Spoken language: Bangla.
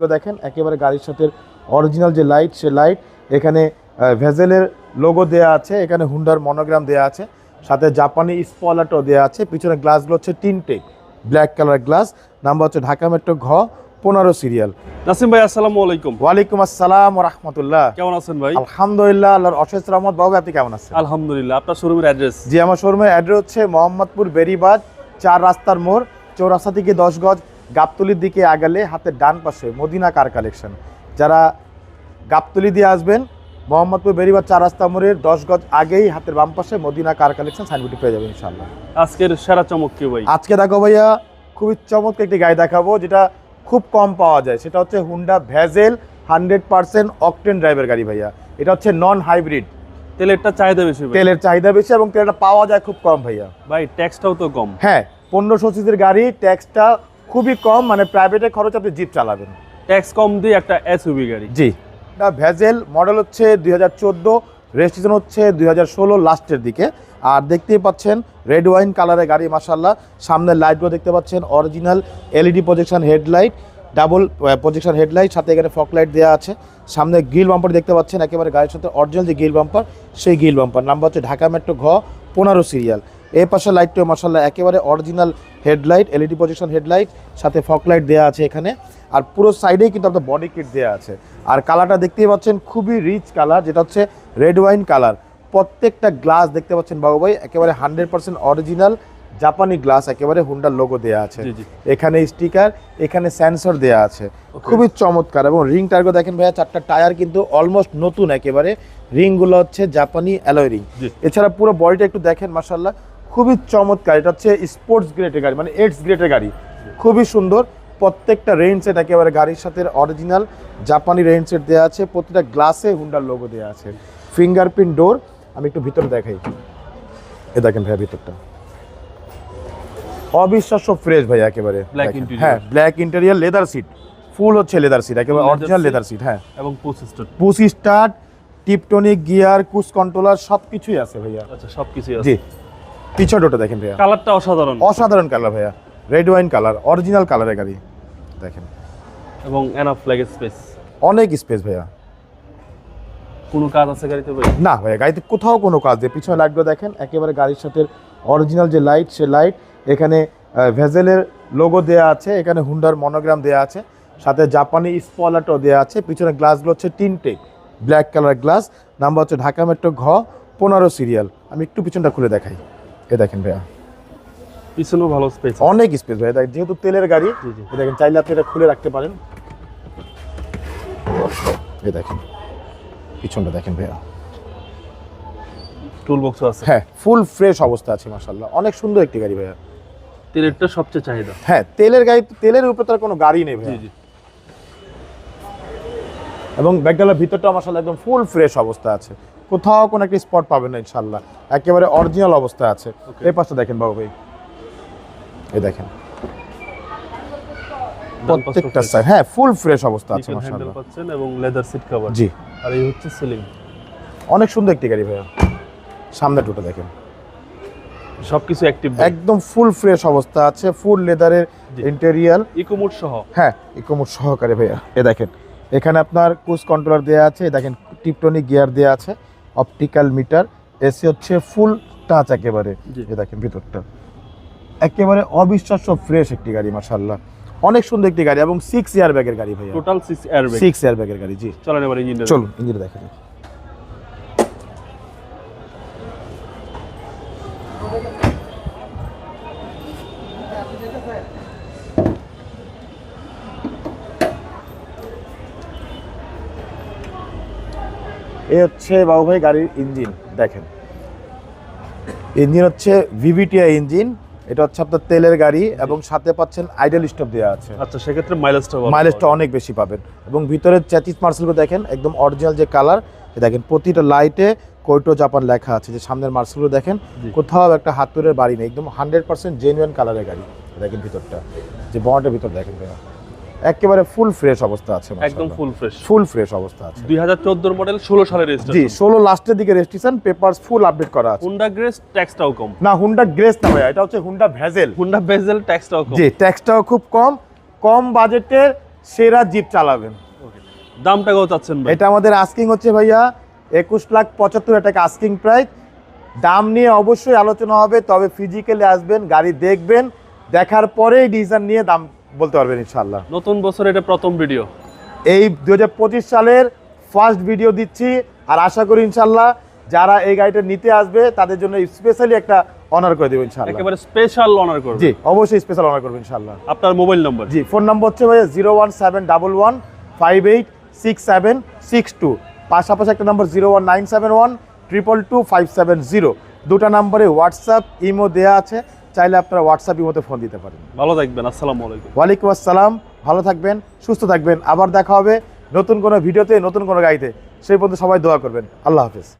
তো দেখেন একেবারে গাড়ির সাথে অরিজিনাল যে লাইট সে লাইট এখানে ভেজেলের লোগো দেয়া আছে এখানে হুন্ডার মনোগ্রাম দেয়া আছে সাথে জাপানি স্পলারটাও দেয়া আছে পিছনে গ্লাসগুলো হচ্ছে তিনটে ব্ল্যাক কালার গ্লাস নাম্বার হচ্ছে ঢাকা মেট্রো ঘ পনেরো সিরিয়াল নাসিম ভাই আসসালামু আলাইকুম। ওয়ালাইকুম আসসালাম রহমতুল্লাহ। কেমন আছেন ভাই? আলহামদুলিল্লাহ আল্লাহর অশেষ রহমত। বাবু আপনি কেমন আছেন? আলহামদুলিল্লাহ আপনার শোরুমের অ্যাড্রেস জি আমার শোরুমের অ্যাড্রেস হচ্ছে মোহাম্মদপুর বেরিবাদ চার রাস্তার মোড় চৌরাস্তা থেকে দশ গজ গাবতলির দিকে আগালে হাতের ডান পাশে মদিনা কার কালেকশন। যারা গাবতলি দিয়ে আসবেন মোহাম্মদপুর বেরিবাদ চার রাস্তা মোড়ের দশ গজ আগেই হাতের বাম পাশে মদিনা কার কালেকশন সাইনবোর্ডটি পেয়ে যাবেন ইনশাল্লাহ আজকের সেরা চমক কি ভাই? আজকে দেখো ভাইয়া খুবই চমৎকার একটি গাড়ি দেখাবো যেটা খুব কম পাওয়া যায়। সেটা হচ্ছে Honda Vezel hundred percent octane ড্রাইভের গাড়ি ভাইয়া। এটা হচ্ছে নন হাইব্রিড। তেলেরটা চাহিদা বেশি তেলের চাহিদা বেশি এবং তেলটা পাওয়া যায় খুব কম ভাইয়া। ভাই ট্যাক্সটাও তো কম। হ্যাঁ পনেরোশো সিসির গাড়ি ট্যাক্সটা খুবই কম মানে প্রাইভেটের খরচ আপনি জিপ চালাবেন। ট্যাক্স কম দিয়ে একটা এসইউভি গাড়ি। জি। এটা ভ্যাজেল মডেল হচ্ছে দুই হাজার চোদ্দ রেজিস্ট্রেশন হচ্ছে দুই হাজার ষোলো লাস্টের দিকে। আর দেখতেই পাচ্ছেন রেড ওয়াইন কালারের গাড়ি মাসাল্লাহ সামনের লাইটগুলো দেখতে পাচ্ছেন original LED projection headlight double projection headlight সাথে এখানে ফক লাইট দেওয়া আছে। সামনে গিল বাম্পার দেখতে পাচ্ছেন একেবারে গাড়ির সাথে অরিজিনাল যে গিল বাম্পার সেই গিল বাম্পার নাম্বার হচ্ছে ঢাকা মেট্রো ঘ পনেরো সিরিয়াল এই পাশে লাইটটা মাসাল্লাহ একেবারে original headlight LED projection headlight সাথে ফক লাইট দেওয়া আছে এখানে। আর পুরো সাইডেই কিন্তু আপনার বডি কিট দেওয়া আছে। আর কালারটা দেখতেই পাচ্ছেন খুবই রিচ কালার যেটা হচ্ছে রেড ওয়াইন কালার প্রত্যেকটা গ্লাস দেখতে পাচ্ছেন বাবু ভাই একেবারে হান্ড্রেড পার্সেন্ট অরিজিনাল জাপানি গ্লাস একেবারে হুন্ডার লোগো দেওয়া আছে। এখানে স্টিকার এখানে সেন্সর দেওয়া আছে। খুবই চমৎকার এবং রিং টায়ারগুলো দেখেন ভাইয়া চারটা টায়ার কিন্তু অলমোস্ট নতুন একেবারে। রিংগুলো হচ্ছে জাপানি অ্যালয় রিং এছাড়া পুরো বডিটা একটু দেখেন মাসাল্লাহ খুবই চমৎকার। এটা হচ্ছে স্পোর্টস গ্রেডের গাড়ি মানে এইটস গ্রেডের গাড়ি। খুবই সুন্দর। প্রত্যেকটা রেইন সেট একেবারে গাড়ির সাথে অরিজিনাল জাপানি রেইন সেট দেওয়া আছে। প্রতিটা গ্লাসে হুন্ডার লোগো দেওয়া আছে। ফিঙ্গারপ্রিন্ট ডোর আমি একটু ভিতরে দেখাই। এ দেখেন ভাইয়া ভিতরটা। অবিশ্বাস্য ফ্রেশ ভাই একেবারে। হ্যাঁ black interior leather seat full হচ্ছে লেদার সিট একেবারে অরিজিনাল লেদার সিট হ্যাঁ। এবং processor পুসি start tiptronic gear cruise controller সব কিছুই আছে ভাইয়া। আচ্ছা সবকিছুই আছে। জি। পিছনে ওটা দেখেন ভাইয়া। কালারটা অসাধারণ। অসাধারণ কালার ভাইয়া। রেড ওয়াইন কালার অরিজিনাল কালারের গাড়ি। দেখেন। এবং এনাফ লেগ স্পেস অনেক স্পেস ভাইয়া। কোনো কাজ আছে গাড়িতে ভাই? না ভাইয়া গাড়িতে কোথাও কোনো কাজ নেই। পিছনে লাইটগুলো দেখেন একেবারে গাড়ির সাথে অরিজিনাল যে লাইট সে লাইট এখানে ভেজেলের লোগো দেয়া আছে এখানে হুন্ডার মনোগ্রাম দেয়া আছে সাথে জাপানি স্পলারটাও দেয়া আছে পিছনে গ্লাসগুলো হচ্ছে তিনটে ব্ল্যাক কালার গ্লাস নাম্বার হচ্ছে ঢাকা মেট্রো ঘ পনেরো সিরিয়াল আমি একটু পিছনটা খুলে দেখাই। এ দেখেন ভাইয়া। পিছনেও ভালো স্পেস অনেক স্পেস ভাইয়া। যেহেতু তেলের গাড়ি। এ দেখেন চাইলে আপনি এটা খুলে রাখতে পারেন। এ দেখেন পিছনটা দেখেন ভাইয়া। টুল বক্সও আছে। হ্যাঁ ফুল ফ্রেশ অবস্থা আছে মাসাল্লাহ অনেক সুন্দর একটি গাড়ি ভাইয়া। তেলেরটা সবচেয়ে চাহিদা। হ্যাঁ তেলের গাড়ি তেলের উপরে তো আর কোনো গাড়ি নেই জি ভাইয়া জি। এবং ব্যাগডালার ভিতরটা মাসাল্লাহ একদম ফুল ফ্রেশ অবস্থা আছে। কোথাও কোনো একটা স্পট পাবেন না ইনশাল্লাহ একেবারে অরিজিনাল অবস্থা আছে. এই পাশটা দেখেন বাবু ভাই। এই দেখেন। প্রত্যেকটা। সাইড হ্যাঁ ফুল ফ্রেশ অবস্থা আছে মাসাল্লাহ পাচ্ছেন এবং লেদার সিট কভার জি। আর এই হচ্ছে সিলিং অনেক সুন্দর একটি গাড়ি ভাইয়া। সামনে দুটো দেখেন। সবকিছু অ্যাক্টিভ একদম ফুল ফ্রেশ অবস্থা আছে ফুল লেদারের। ইন্টেরিয়াল ইকোমোড সহ। হ্যাঁ ইকোমোড সহকারে ভাইয়া। এ দেখেন। এখানে আপনার কুস কন্ট্রোলার দেওয়া আছে দেখেন টিপটনিক গিয়ার দেওয়া আছে অপটিক্যাল মিটার এসি হচ্ছে ফুল টাচ একেবারে দেখেন ভিতরটা। একেবারে অবিশ্বাস্য ফ্রেশ একটি গাড়ি মাশাল্লাহ অনেক সুন্দর একটি গাড়ি এবং সিক্স ইয়ার ব্যাগের গাড়ি ভাই total six air six air ব্যাগের গাড়ি জি। চলেন এবার ইঞ্জিনটা চলুন ইঞ্জিন দেখেন এ হচ্ছে বাবু ভাই গাড়ির ইঞ্জিন দেখেন। ইঞ্জিন হচ্ছে ভিভিটিআই ইঞ্জিন এটা হচ্ছে আপনার তেলের গাড়ি এবং সাথে পাচ্ছেন আইডল স্টপ দেওয়া আছে। আচ্ছা সেক্ষেত্রে মাইলেজটা মাইলেজটা অনেক বেশি পাবেন। এবং ভিতরের চ্যাচিস মার্সেলগুলো দেখেন একদম অরিজিনাল যে কালার দেখেন প্রতিটা লাইটে কৈটো জাপান লেখা আছে যে সামনের মার্সেলগুলো দেখেন কোথাও একটা হাতুরের বাড়ি নেই একদম হান্ড্রেড পার্সেন্ট জেনুইন কালারের গাড়ি দেখেন ভিতরটা যে বনেটের ভিতর দেখেন একেবারে ফুল ফ্রেশ অবস্থা আছে একদম ফুল ফ্রেশ ফুল ফ্রেশ অবস্থা আছে। দুই হাজার চোদ্দোর মডেল ষোলো সালের রেজিস্ট্রেশন জি রেজিস্ট্রেশন ষোলো লাস্টের দিকে রেজিস্ট্রেশন পেপারস ফুল আপডেট করা আছে। হুন্ডা গ্রেস ট্যাক্সটাও কম। না হুন্ডা গ্রেস না ভাইয়া এটা হচ্ছে হুন্ডা ভ্যাজেল হুন্ডা বেজেল ট্যাক্সটাও কম। জি ট্যাক্সটাও খুব কম কম বাজেটের সেরা জিপ চালাবেন। দামটা কত চাচ্ছেন ভাই? এটা আমাদের আস্কিং হচ্ছে ভাইয়া একুশ লাখ পঁচাত্তর হাজার টাকা আস্কিং প্রাইস দাম নিয়ে অবশ্যই আলোচনা হবে তবে ফিজিক্যালি আসবেন গাড়ি দেখবেন দেখার পরেই ডিসিশন নিয়ে দাম বলতে পারবেন ইনশাল্লাহ নতুন বছর এটা প্রথম ভিডিও। এই দু হাজার পঁচিশ সালের ফার্স্ট ভিডিও দিচ্ছি আর আশা করি ইনশাল্লাহ যারা এই গাড়িটা নিতে আসবে তাদের জন্য স্পেশালি একটা অনার করে দেবো ইনশাল্লাহ একেবারে স্পেশাল অনার করবে। জি অবশ্যই স্পেশাল অনার করব ইনশাল্লাহ আপনার মোবাইল নম্বর জি ফোন নম্বর হচ্ছে ভাইয়া zero one seven double one five eight six seven six two পাশাপাশি একটা number zero one nine seven one triple two five seven zero দুটো নম্বরে হোয়াটসঅ্যাপ ইমো দেওয়া আছে। চাইলে আপনারা হোয়াটসঅ্যাপের মধ্যে ফোন দিতে পারেন। ভালো থাকবেন আসসালামু আলাইকুম। ওয়ালাইকুম আসসালাম ভালো থাকবেন সুস্থ থাকবেন। আবার দেখা হবে নতুন কোনো ভিডিওতে নতুন কোনো গাড়িতে। সেই পর্যন্ত সবাই দোয়া করবেন। আল্লাহ হাফেজ।